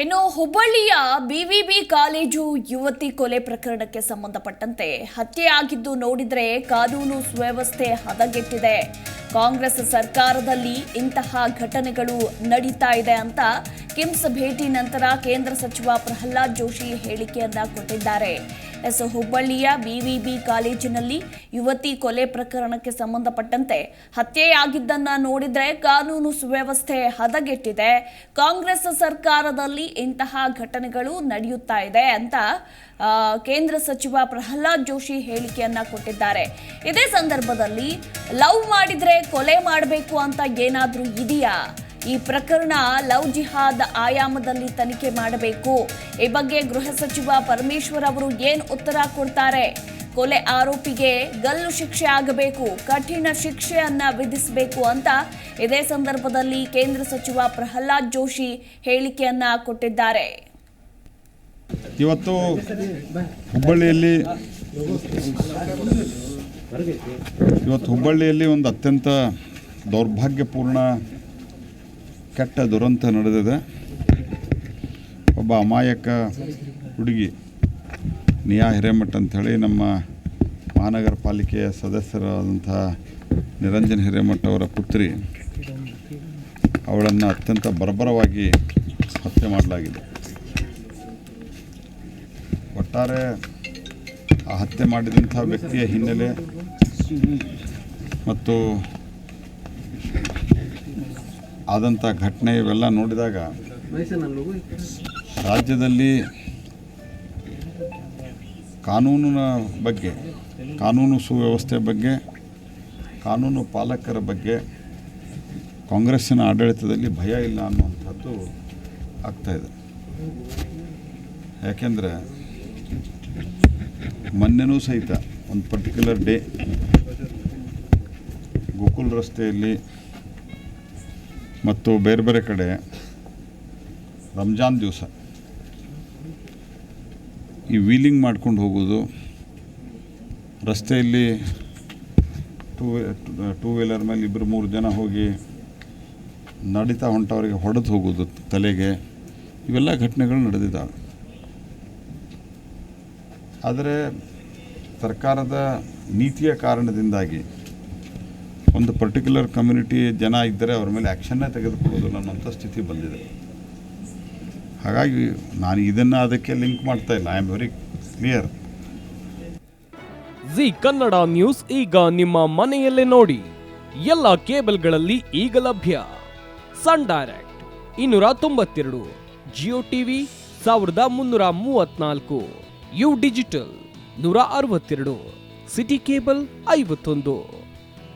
ಇನ್ನು ಹುಬ್ಬಳ್ಳಿಯ BVB college ಯುವತಿ ಕೊಲೆ ಪ್ರಕರಣಕ್ಕೆ ಸಂಬಂಧಪಟ್ಟಂತೆ ಹತ್ಯೆಯಾಗಿದ್ದು ನೋಡಿದ್ರೆ ಕಾನೂನು ಸುವ್ಯವಸ್ಥೆ ಹದಗೆಟ್ಟಿದೆ. ಕಾಂಗ್ರೆಸ್ ಸರ್ಕಾರದಲ್ಲಿ ಇಂತಹ ಘಟನೆಗಳು ನಡೀತಾ ಇದೆ ಅಂತ ಕಿಮ್ಸ್ ಭೇಟಿ ನಂತರ ಕೇಂದ್ರ ಸಚಿವ ಪ್ರಹ್ಲಾದ್ ಜೋಶಿ ಹೇಳಿಕೆಯನ್ನ ಕೊಟ್ಟಿದ್ದಾರೆ. ಎಸ್ ಹುಬ್ಬಳ್ಳಿಯ ಬಿವಿಬಿ ಕಾಲೇಜಿನಲ್ಲಿ ಯುವತಿ ಕೊಲೆ ಪ್ರಕರಣಕ್ಕೆ ಸಂಬಂಧಪಟ್ಟಂತೆ ಹತ್ಯೆಯಾಗಿದ್ದನ್ನ ನೋಡಿದ್ರೆ ಕಾನೂನು ಸುವ್ಯವಸ್ಥೆ ಹದಗೆಟ್ಟಿದೆ. ಕಾಂಗ್ರೆಸ್ ಸರ್ಕಾರದಲ್ಲಿ ಇಂತಹ ಘಟನೆಗಳು ನಡೆಯುತ್ತಾ ಇದೆ ಅಂತ ಕೇಂದ್ರ ಸಚಿವ ಪ್ರಹ್ಲಾದ್ ಜೋಶಿ ಹೇಳಿಕೆಯನ್ನ ಕೊಟ್ಟಿದ್ದಾರೆ. ಇದೇ ಸಂದರ್ಭದಲ್ಲಿ ಲವ್ ಮಾಡಿದ್ರೆ ಕೊಲೆ ಮಾಡಬೇಕು ಅಂತ ಏನಾದರೂ ಇದೆಯಾ? ಈ ಪ್ರಕರಣ ಲವ್ ಜಿಹಾದ್ ಆಯಾಮದಲ್ಲಿ ತನಿಖೆ ಮಾಡಬೇಕು. ಈ ಬಗ್ಗೆ ಗೃಹ ಸಚಿವ ಪರಮೇಶ್ವರ್ ಅವರು ಏನು ಉತ್ತರ ಕೊಡ್ತಾರೆ? ಕೊಲೆ ಆರೋಪಿಗೆ ಗಲ್ಲು ಶಿಕ್ಷೆ ಆಗಬೇಕು, ಕಠಿಣ ಶಿಕ್ಷೆಯನ್ನ ವಿಧಿಸಬೇಕು ಅಂತ ಇದೇ ಸಂದರ್ಭದಲ್ಲಿ ಕೇಂದ್ರ ಸಚಿವ ಪ್ರಹ್ಲಾದ್ ಜೋಶಿ ಹೇಳಿಕೆಯನ್ನ ಕೊಟ್ಟಿದ್ದಾರೆ. ಇವತ್ತು ಹುಬ್ಬಳ್ಳಿಯಲ್ಲಿ ಇವತ್ತು ಹುಬ್ಬಳ್ಳಿಯಲ್ಲಿ ಒಂದು ಅತ್ಯಂತ ದೌರ್ಭಾಗ್ಯಪೂರ್ಣ ಕೆಟ್ಟ ದುರಂತ ನಡೆದಿದೆ. ಒಬ್ಬ ಅಮಾಯಕ ಹುಡುಗಿ ನಿಯಾ ಹಿರೇಮಠ ಅಂಥೇಳಿ ನಮ್ಮ ಮಹಾನಗರ ಪಾಲಿಕೆಯ ಸದಸ್ಯರಾದಂಥ ನಿರಂಜನ್ ಹಿರೇಮಠ ಅವರ ಪುತ್ರಿ. ಅವಳನ್ನು ಅತ್ಯಂತ ಬರ್ಬರವಾಗಿ ಹತ್ಯೆ ಮಾಡಲಾಗಿದೆ. ಒಟ್ಟಾರೆ ಆ ಹತ್ಯೆ ಮಾಡಿದಂಥ ವ್ಯಕ್ತಿಯ ಹಿನ್ನೆಲೆ ಮತ್ತು ಆದಂಥ ಘಟನೆ ಇವೆಲ್ಲ ನೋಡಿದಾಗ ರಾಜ್ಯದಲ್ಲಿ ಕಾನೂನಿನ ಬಗ್ಗೆ, ಕಾನೂನು ಸುವ್ಯವಸ್ಥೆ ಬಗ್ಗೆ, ಕಾನೂನು ಪಾಲಕರ ಬಗ್ಗೆ ಕಾಂಗ್ರೆಸ್ಸಿನ ಆಡಳಿತದಲ್ಲಿ ಭಯ ಇಲ್ಲ ಅನ್ನುವಂಥದ್ದು ಆಗ್ತಾಯಿದೆ ಯಾಕೆಂದರೆ ಮೊನ್ನೆನೂ ಸಹಿತ ಒಂದು ಪರ್ಟಿಕ್ಯುಲರ್ ಡೇ ಗೋಕುಲ್ ರಸ್ತೆಯಲ್ಲಿ ಮತ್ತು ಬೇರೆ ಬೇರೆ ಕಡೆ ರಂಜಾನ್ ದಿವಸ. ಈ ವೀಲಿಂಗ್ ಮಾಡ್ಕೊಂಡು ಹೋಗೋದು, ರಸ್ತೆಯಲ್ಲಿ ಟೂ ಟೂ ವೀಲರ್ ಮೇಲೆ ಇಬ್ಬರು ಮೂರು ಜನ ಹೋಗಿ ನಡೀತಾ ಹೊಂಟವರಿಗೆ ಹೊಡೆದು ಹೋಗೋದು ತಲೆಗೆ, ಇವೆಲ್ಲ ಘಟನೆಗಳು ನಡೆದಿದ್ದಾವೆ ಆದರೆ ಸರ್ಕಾರದ ನೀತಿಯ ಕಾರಣದಿಂದಾಗಿ ಒಂದು ಪರ್ಟಿಕ್ಯುಲರ್ ಕಮ್ಯುನಿಟಿ ಜನ ಇದ್ದರೆ ಅವ್ರ ಮೇಲೆ ಆ್ಯಕ್ಷನ್ನೇ ತೆಗೆದುಕೊಳ್ಳೋದು ಅನ್ನೋಂಥ ಸ್ಥಿತಿ ಬಂದಿದೆ. ಹಾಗಾಗಿ ನಾನು ಇದನ್ನು ಅದಕ್ಕೆ ಲಿಂಕ್ ಮಾಡ್ತಾ ಇಲ್ಲ. I am very clear Zee Kannada news ಈಗ ನಿಮ್ಮ ಮನೆಯಲ್ಲೇ ನೋಡಿ. ಎಲ್ಲ ಕೇಬಲ್ಗಳಲ್ಲಿ ಈಗ ಲಭ್ಯ. ಸನ್ ಡೈರೆಕ್ಟ್ ಇನ್ನೂರ ತೊಂಬತ್ತೆರಡು, ಜಿಯೋ ಟಿವಿ ಸಾವಿರದ ಮುನ್ನೂರ ಮೂವತ್ನಾಲ್ಕು ಯು ಡಿಜಿಟಲ್ ನೂರ ಅರವತ್ತೆರಡು, ಸಿಟಿ ಕೇಬಲ್ ಐವತ್ತೊಂದು.